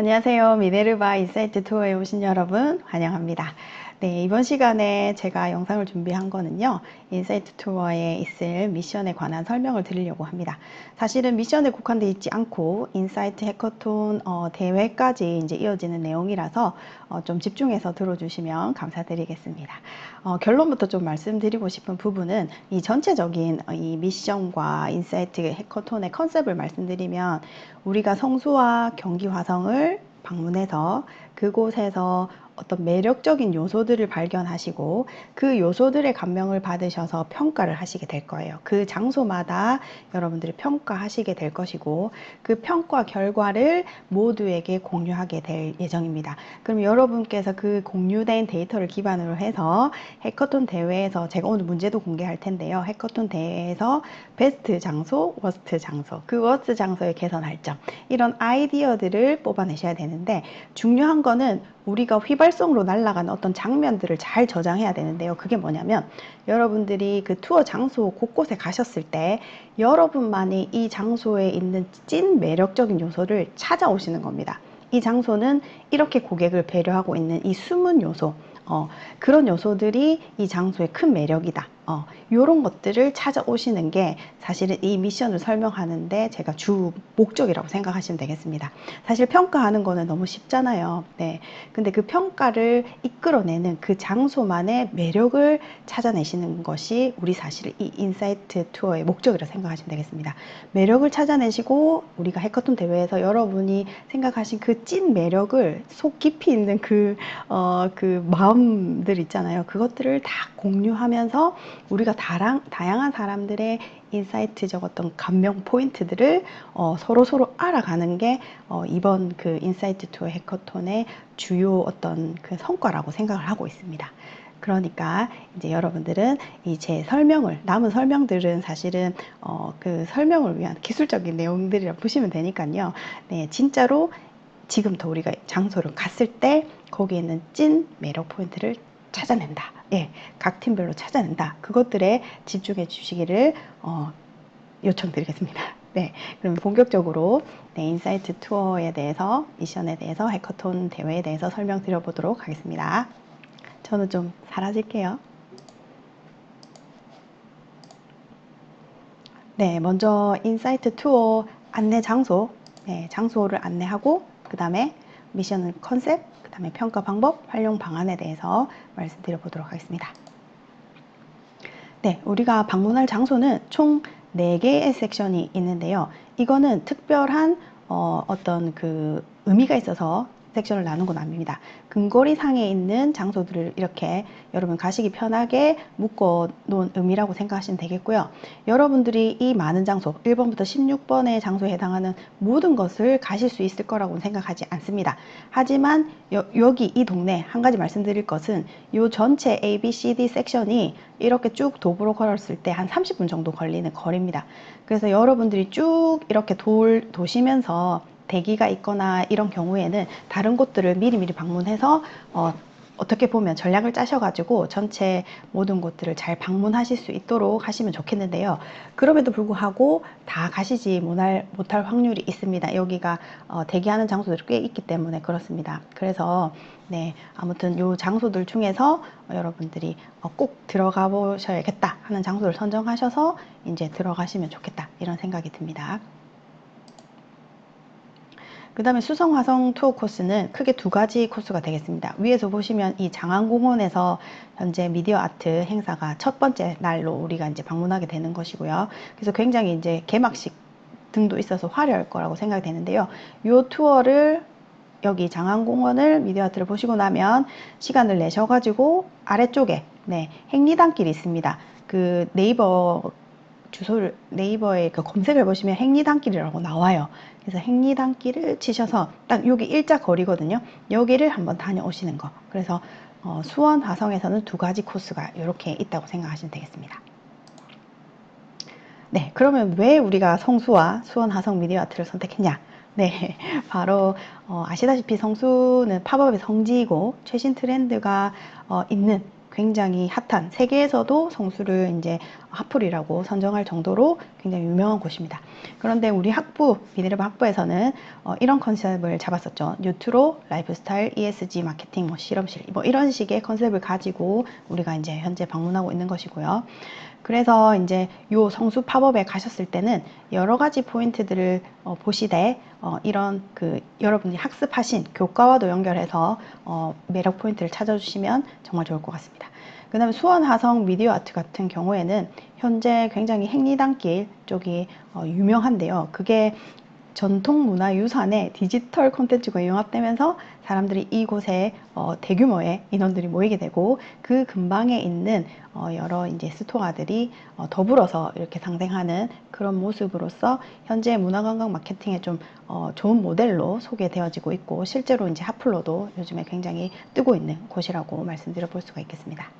안녕하세요. 미네르바 인사이트 투어에 오신 여러분 환영합니다. 네, 이번 시간에 제가 영상을 준비한 거는요. 인사이트 투어에 있을 미션에 관한 설명을 드리려고 합니다. 사실은 미션에 국한되어 있지 않고 인사이트 해커톤 어, 대회까지 이제 이어지는 내용이라서 어, 좀 집중해서 들어주시면 감사드리겠습니다. 어, 결론부터 좀 말씀드리고 싶은 부분은 이 전체적인 어, 이 미션과 인사이트 해커톤의 컨셉을 말씀드리면 우리가 성수와 경기 화성을 방문해서 그곳에서 어떤 매력적인 요소들을 발견하시고 그 요소들의 감명을 받으셔서 평가를 하시게 될 거예요. 그 장소마다 여러분들이 평가하시게 될 것이고 그 평가 결과를 모두에게 공유하게 될 예정입니다. 그럼 여러분께서 그 공유된 데이터를 기반으로 해서 해커톤 대회에서 제가 오늘 문제도 공개할 텐데요. 해커톤 대회에서 베스트 장소, 워스트 장소, 그 워스트 장소의 개선할 점 이런 아이디어들을 뽑아내셔야 되는데 중요한 거는 우리가 휘발성으로 날아가는 어떤 장면들을 잘 저장해야 되는데요. 그게 뭐냐면 여러분들이 그 투어 장소 곳곳에 가셨을 때 여러분만이 이 장소에 있는 찐 매력적인 요소를 찾아오시는 겁니다. 이 장소는 이렇게 고객을 배려하고 있는 이 숨은 요소, 어, 그런 요소들이 이 장소의 큰 매력이다. 어, 이런 것들을 찾아오시는 게 사실은 이 미션을 설명하는데 제가 주 목적이라고 생각하시면 되겠습니다. 사실 평가하는 거는 너무 쉽잖아요. 네. 근데 그 평가를 이끌어내는 그 장소만의 매력을 찾아내시는 것이 우리 사실 이 인사이트 투어의 목적이라고 생각하시면 되겠습니다. 매력을 찾아내시고 우리가 해커톤 대회에서 여러분이 생각하신 그 찐 매력을 속 깊이 있는 그, 어, 그 마음들 있잖아요. 그것들을 다 공유하면서 우리가 다랑, 다양한 사람들의 인사이트적 어떤 감명 포인트들을 어, 서로 서로 알아가는 게 어, 이번 그 인사이트 투어 해커톤의 주요 어떤 그 성과라고 생각을 하고 있습니다. 그러니까 이제 여러분들은 이 제 설명을 남은 설명들은 사실은 어, 그 설명을 위한 기술적인 내용들이라 보시면 되니까요. 네, 진짜로 지금부터 우리가 장소를 갔을 때 거기에 있는 찐 매력 포인트를 찾아낸다. 예, 각 팀별로 찾아낸다. 그것들에 집중해 주시기를 어, 요청드리겠습니다. 네, 그럼 본격적으로 네, 인사이트 투어에 대해서 미션에 대해서 해커톤 대회에 대해서 설명드려 보도록 하겠습니다. 저는 좀 사라질게요. 네, 먼저 인사이트 투어 안내 장소, 네, 장소를 안내하고 그 다음에 미션 컨셉, 그 다음에 평가 방법, 활용 방안에 대해서 말씀드려 보도록 하겠습니다. 네, 우리가 방문할 장소는 총 4개의 섹션이 있는데요. 이거는 특별한 어, 어떤 그 의미가 있어서 섹션을 나눈 건 아닙니다. 근거리 상에 있는 장소들을 이렇게 여러분 가시기 편하게 묶어 놓은 의미라고 생각하시면 되겠고요. 여러분들이 이 많은 장소, 1번부터 16번의 장소에 해당하는 모든 것을 가실 수 있을 거라고 생각하지 않습니다. 하지만 여, 기이 동네 한 가지 말씀드릴 것은 이 전체 A, B, C, D 섹션이 이렇게 쭉 도보로 걸었을 때 한 30분 정도 걸리는 거리입니다. 그래서 여러분들이 쭉 이렇게 돌, 도시면서 대기가 있거나 이런 경우에는 다른 곳들을 미리미리 방문해서 어, 어떻게 보면 전략을 짜셔가지고 전체 모든 곳들을 잘 방문하실 수 있도록 하시면 좋겠는데요. 그럼에도 불구하고 다 가시지 못할, 못할 확률이 있습니다. 여기가 어, 대기하는 장소들이 꽤 있기 때문에 그렇습니다. 그래서 네 아무튼 요 장소들 중에서 어, 여러분들이 어, 꼭 들어가 보셔야겠다 하는 장소를 선정하셔서 이제 들어가시면 좋겠다 이런 생각이 듭니다. 그 다음에 수성 화성 투어 코스는 크게 두 가지 코스가 되겠습니다. 위에서 보시면 이 장안공원에서 현재 미디어 아트 행사가 첫 번째 날로 우리가 이제 방문하게 되는 것이고요. 그래서 굉장히 이제 개막식 등도 있어서 화려할 거라고 생각이 되는데요. 이 투어를 여기 장안공원을 미디어 아트를 보시고 나면 시간을 내셔가지고 아래쪽에 네, 행리단길이 있습니다. 그 네이버 주소를 네이버에 그 검색을 보시면 행리단길이라고 나와요. 그래서 행리단길을 치셔서 딱 여기 일자 거리거든요. 여기를 한번 다녀오시는 거. 그래서 어, 수원 화성에서는 두 가지 코스가 이렇게 있다고 생각하시면 되겠습니다. 네, 그러면 왜 우리가 성수와 수원 화성 미디어 아트를 선택했냐? 네, 바로 어, 아시다시피 성수는 팝업의 성지이고 최신 트렌드가 어, 있는 굉장히 핫한 세계에서도 성수를 이제 핫플이라고 선정할 정도로 굉장히 유명한 곳입니다. 그런데 우리 학부 미네르바 학부에서는 어, 이런 컨셉을 잡았었죠. 뉴트로, 라이프스타일, ESG 마케팅, 뭐 실험실 뭐 이런 식의 컨셉을 가지고 우리가 이제 현재 방문하고 있는 것이고요. 그래서 이제 요 성수 팝업에 가셨을 때는 여러 가지 포인트들을 어, 보시되 어, 이런 그 여러분이 학습하신 교과와도 연결해서 어, 매력 포인트를 찾아주시면 정말 좋을 것 같습니다. 그 다음에 수원 하성 미디어 아트 같은 경우에는 현재 굉장히 행리단길 쪽이 어, 유명한데요. 그게 전통 문화 유산에 디지털 콘텐츠가 융합되면서 사람들이 이곳에 어, 대규모의 인원들이 모이게 되고 그 근방에 있는 어, 여러 이제 스토어들이 어, 더불어서 이렇게 상생하는 그런 모습으로서 현재 문화관광 마케팅에 좀 어, 좋은 모델로 소개되어지고 있고 실제로 이제 핫플로도 요즘에 굉장히 뜨고 있는 곳이라고 말씀드려 볼 수가 있겠습니다.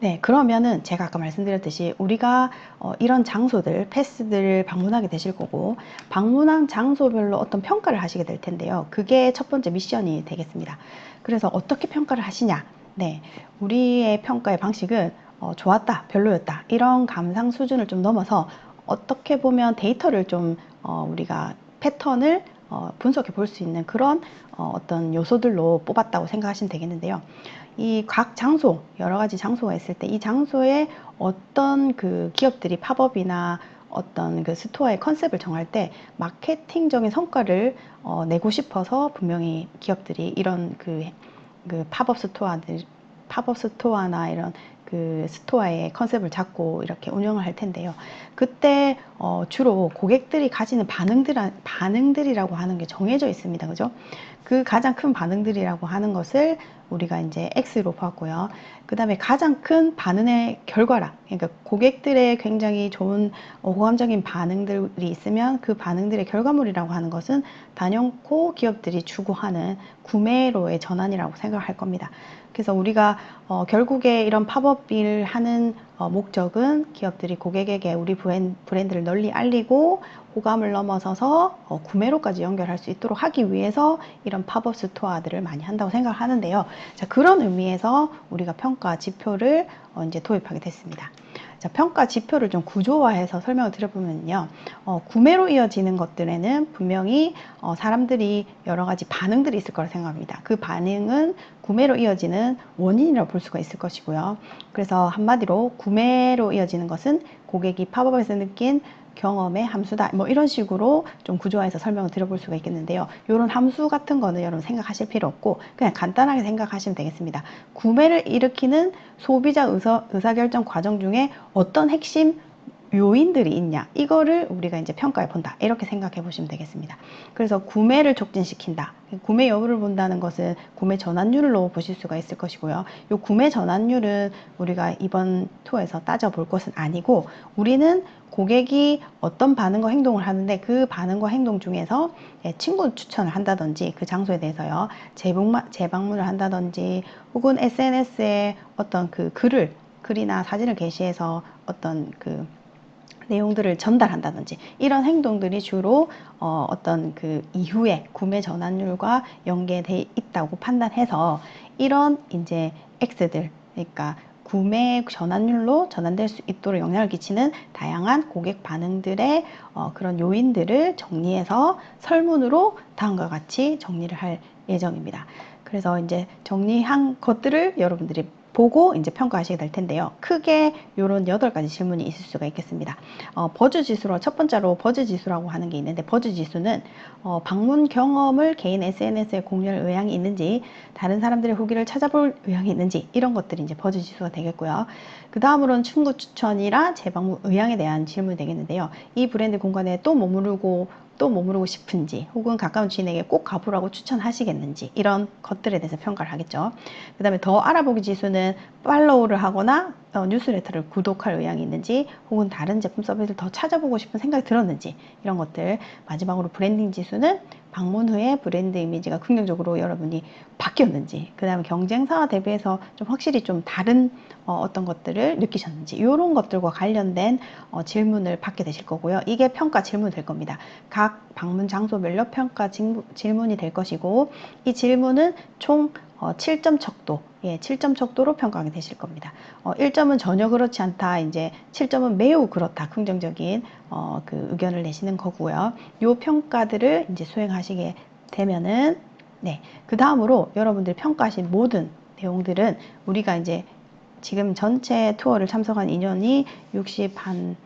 네, 그러면은 제가 아까 말씀드렸듯이 우리가 어, 이런 장소들, 패스들을 방문하게 되실 거고 방문한 장소별로 어떤 평가를 하시게 될 텐데요. 그게 첫 번째 미션이 되겠습니다. 그래서 어떻게 평가를 하시냐? 네, 우리의 평가의 방식은 어, 좋았다, 별로였다 이런 감상 수준을 좀 넘어서 어떻게 보면 데이터를 좀 어, 우리가 패턴을 어, 분석해 볼 수 있는 그런 어, 어떤 요소들로 뽑았다고 생각하시면 되겠는데요. 이 각 장소, 여러 가지 장소가 있을 때 이 장소에 어떤 그 기업들이 팝업이나 어떤 그 스토어의 컨셉을 정할 때 마케팅적인 성과를 어, 내고 싶어서 분명히 기업들이 이런 그, 그 팝업 스토어들, 팝업 스토어나 이런 그 스토어의 컨셉을 잡고 이렇게 운영을 할 텐데요. 그때 어, 주로 고객들이 가지는 반응들 반응들이라고 하는 게 정해져 있습니다. 그죠? 그 가장 큰 반응들이라고 하는 것을 우리가 이제 X로 봤고요. 그 다음에 가장 큰 반응의 결과라. 그러니까 고객들의 굉장히 좋은 어, 호감적인 반응들이 있으면 그 반응들의 결과물이라고 하는 것은 단연코 기업들이 추구하는 구매로의 전환이라고 생각할 겁니다. 그래서 우리가 어, 결국에 이런 팝업을 하는 어, 목적은 기업들이 고객에게 우리 브랜드 를 널리 알리고 호감을 넘어서서 어, 구매로까지 연결할 수 있도록 하기 위해서 이런 팝업 스토어들을 많이 한다고 생각을 하는데요. 자, 그런 의미에서 우리가 평가 지표를 어, 이제 도입하게 됐습니다. 자, 평가 지표를 좀 구조화해서 설명을 드려보면요. 어, 구매로 이어지는 것들에는 분명히 어, 사람들이 여러 가지 반응들이 있을 거라 생각합니다. 그 반응은 구매로 이어지는 원인이라고 볼 수가 있을 것이고요. 그래서 한마디로 구매로 이어지는 것은 고객이 팝업에서 느낀 경험의 함수다. 뭐 이런 식으로 좀 구조화해서 설명을 드려볼 수가 있겠는데요. 이런 함수 같은 거는 여러분 생각하실 필요 없고 그냥 간단하게 생각하시면 되겠습니다. 구매를 일으키는 소비자 의사, 의사결정 과정 중에 어떤 핵심 요인들이 있냐? 이거를 우리가 이제 평가해 본다. 이렇게 생각해 보시면 되겠습니다. 그래서 구매를 촉진시킨다. 구매 여부를 본다는 것은 구매 전환율로 보실 수가 있을 것이고요. 이 구매 전환율은 우리가 이번 투어에서 따져 볼 것은 아니고 우리는 고객이 어떤 반응과 행동을 하는데 그 반응과 행동 중에서 예, 친구 추천을 한다든지 그 장소에 대해서요. 재방문을 한다든지 혹은 SNS에 어떤 그 글을 글이나 사진을 게시해서 어떤 그 내용들을 전달한다든지 이런 행동들이 주로 어, 어떤 그 이후에 구매 전환율과 연계돼 있다고 판단해서 이런 이제 X들 그러니까 구매 전환율로 전환될 수 있도록 영향을 끼치는 다양한 고객 반응들의 어, 그런 요인들을 정리해서 설문으로 다음과 같이 정리를 할 예정입니다. 그래서 이제 정리한 것들을 여러분들이 보고 이제 평가하시게 될 텐데요. 크게 이런 여덟 가지 질문이 있을 수가 있겠습니다. 어, 버즈 지수로 첫 번째로 버즈 지수라고 하는 게 있는데 버즈 지수는 어, 방문 경험을 개인 SNS에 공유할 의향이 있는지 다른 사람들의 후기를 찾아볼 의향이 있는지 이런 것들이 이제 버즈 지수가 되겠고요. 그 다음으로는 친구 추천이라 재방문 의향에 대한 질문이 되겠는데요. 이 브랜드 공간에 또 머무르고 또 머무르고 싶은지 혹은 가까운 지인에게 꼭 가보라고 추천하시겠는지 이런 것들에 대해서 평가를 하겠죠. 그 다음에 더 알아보기 지수는 팔로우를 하거나 어, 뉴스레터를 구독할 의향이 있는지 혹은 다른 제품 서비스를 더 찾아보고 싶은 생각이 들었는지 이런 것들 마지막으로 브랜딩 지수는 방문 후에 브랜드 이미지가 긍정적으로 여러분이 바뀌었는지 그 다음에 경쟁사와 대비해서 좀 확실히 좀 다른 어, 떤 것들을 느끼셨는지 이런 것들과 관련된 어, 질문을 받게 되실 거고요. 이게 평가 질문 될 겁니다. 각 방문 장소별로 평가 질- 질문이 될 것이고 이 질문은 총 어, 7점 척도, 예, 7점 척도로 평가하게 되실 겁니다. 어, 1점은 전혀 그렇지 않다, 이제 7점은 매우 그렇다, 긍정적인 어, 그 의견을 내시는 거고요. 요 평가들을 이제 수행하시게 되면은 네, 그 다음으로 여러분들이 평가하신 모든 내용들은 우리가 이제 지금 전체 투어를 참석한 인원이 60 한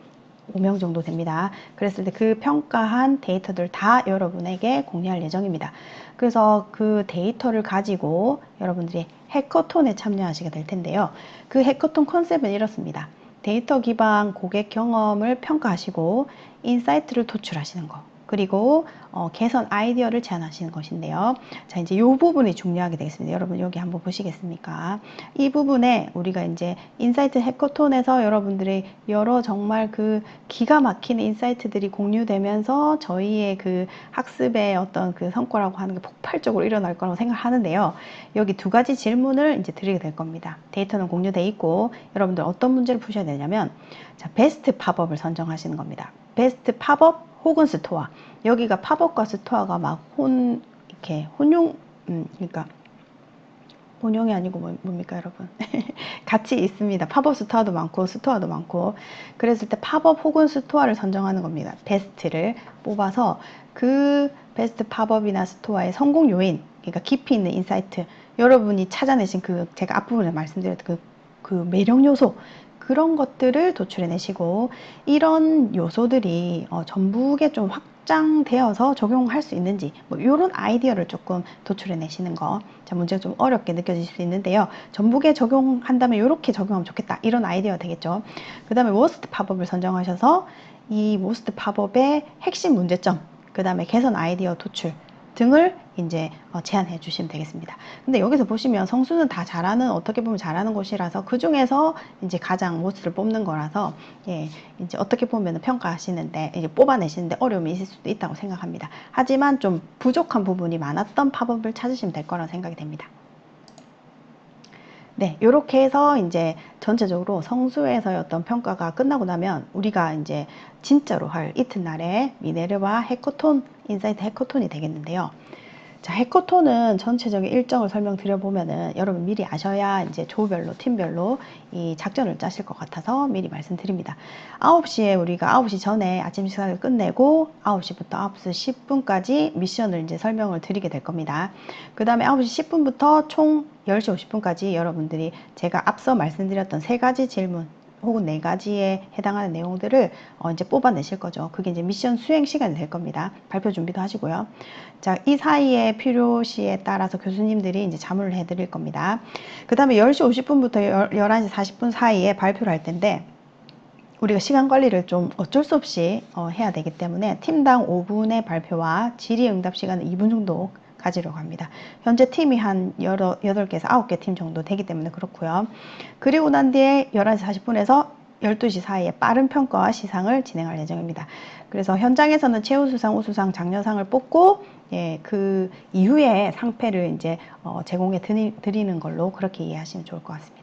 5명 정도 됩니다. 그랬을 때 그 평가한 데이터들 다 여러분에게 공유할 예정입니다. 그래서 그 데이터를 가지고 여러분들이 해커톤에 참여하시게 될 텐데요. 그 해커톤 컨셉은 이렇습니다. 데이터 기반 고객 경험을 평가하시고 인사이트를 도출하시는 거. 그리고 어, 개선 아이디어를 제안하시는 것인데요. 자, 이제 이 부분이 중요하게 되겠습니다. 여러분 여기 한번 보시겠습니까? 이 부분에 우리가 이제 인사이트 해커톤에서 여러분들의 여러 정말 그 기가 막히는 인사이트들이 공유되면서 저희의 그 학습의 어떤 그 성과라고 하는 게 폭발적으로 일어날 거라고 생각하는데요. 여기 두 가지 질문을 이제 드리게 될 겁니다. 데이터는 공유돼 있고 여러분들 어떤 문제를 푸셔야 되냐면 자, 베스트 팝업을 선정하시는 겁니다. 베스트 팝업 혹은 스토어. 여기가 팝업과 스토어가 막 혼 이렇게 혼용 음 그러니까 혼용이 아니고 뭐, 뭡니까 여러분? 같이 있습니다. 팝업 스토어도 많고 스토어도 많고. 그랬을 때 팝업 혹은 스토어를 선정하는 겁니다. 베스트를 뽑아서 그 베스트 팝업이나 스토어의 성공 요인 그러니까 깊이 있는 인사이트 여러분이 찾아내신 그 제가 앞부분에 말씀드렸던 그, 그 매력 요소 그런 것들을 도출해내시고 이런 요소들이 어, 전북에 좀 확장되어서 적용할 수 있는지 뭐 이런 아이디어를 조금 도출해내시는 거. 자 문제가 좀 어렵게 느껴질 수 있는데요. 전북에 적용한다면 이렇게 적용하면 좋겠다 이런 아이디어 되겠죠. 그 다음에 워스트 팝업을 선정하셔서 이 워스트 팝업의 핵심 문제점, 그 다음에 개선 아이디어 도출 등을 이제 어, 제안해 주시면 되겠습니다. 근데 여기서 보시면 성수는 다 잘하는 어떻게 보면 잘하는 곳이라서 그 중에서 이제 가장 모스를 뽑는 거라서 예, 이제 어떻게 보면 평가하시는데 이제 뽑아내시는데 어려움이 있을 수도 있다고 생각합니다. 하지만 좀 부족한 부분이 많았던 팝업을 찾으시면 될 거라고 생각이 됩니다. 네, 이렇게 해서 이제 전체적으로 성수에서의 어떤 평가가 끝나고 나면 우리가 이제 진짜로 할 이튿날에 미네르바 해커톤, 인사이트 해커톤이 되겠는데요. 자, 해커톤은 전체적인 일정을 설명드려 보면은 여러분 미리 아셔야 이제 조별로, 팀별로 이 작전을 짜실 것 같아서 미리 말씀드립니다. 9시에 우리가 9시 전에 아침 식사를 끝내고 9시부터 9시 10분까지 미션을 이제 설명을 드리게 될 겁니다. 그 다음에 9시 10분부터 총 10시 50분까지 여러분들이 제가 앞서 말씀드렸던 세 가지 질문 혹은 네 가지에 해당하는 내용들을 어 이제 뽑아내실 거죠. 그게 이제 미션 수행 시간이 될 겁니다. 발표 준비도 하시고요. 자, 이 사이에 필요시에 따라서 교수님들이 이제 자문을 해드릴 겁니다. 그 다음에 10시 50분부터 11시 40분 사이에 발표를 할 텐데, 우리가 시간 관리를 좀 어쩔 수 없이 어, 해야 되기 때문에 팀당 5분의 발표와 질의응답 시간은 2분 정도 가지려고 합니다. 현재 팀이 한 여러, 8개에서 9개 팀 정도 되기 때문에 그렇고요. 그리고 난 뒤에 11시 40분에서 12시 사이에 빠른 평가와 시상을 진행할 예정입니다. 그래서 현장에서는 최우수상, 우수상, 장려상을 뽑고 예, 그 이후에 상패를 이제 어, 제공해 드리, 드리는 걸로 그렇게 이해하시면 좋을 것 같습니다.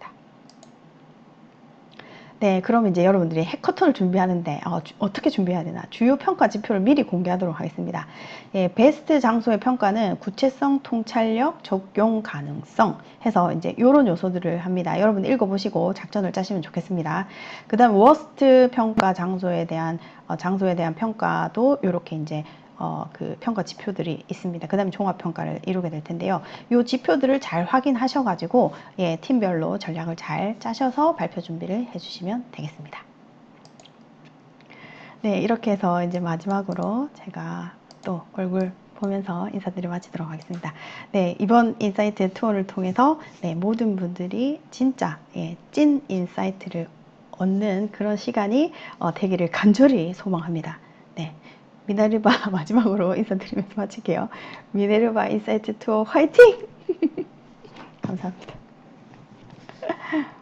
네, 그럼 이제 여러분들이 해커톤을 준비하는데 어, 떻게 준비해야 되나? 주요 평가 지표를 미리 공개하도록 하겠습니다. 예, 베스트 장소의 평가는 구체성, 통찰력, 적용 가능성 해서 이제 이런 요소들을 합니다. 여러분 읽어보시고 작전을 짜시면 좋겠습니다. 그다음 워스트 평가 장소에 대한 어, 장소에 대한 평가도 이렇게 이제 어, 그 평가 지표들이 있습니다. 그 다음에 종합평가를 이루게 될 텐데요. 이 지표들을 잘 확인하셔가지고, 예, 팀별로 전략을 잘 짜셔서 발표 준비를 해주시면 되겠습니다. 네, 이렇게 해서 이제 마지막으로 제가 또 얼굴 보면서 인사드리 마치도록 하겠습니다. 네, 이번 인사이트 투어를 통해서 네, 모든 분들이 진짜 예, 찐 인사이트를 얻는 그런 시간이 어, 되기를 간절히 소망합니다. 네. 미네르바 마지막으로 인사드리면서 마칠게요. 미네르바 인사이트 투어 화이팅! 감사합니다.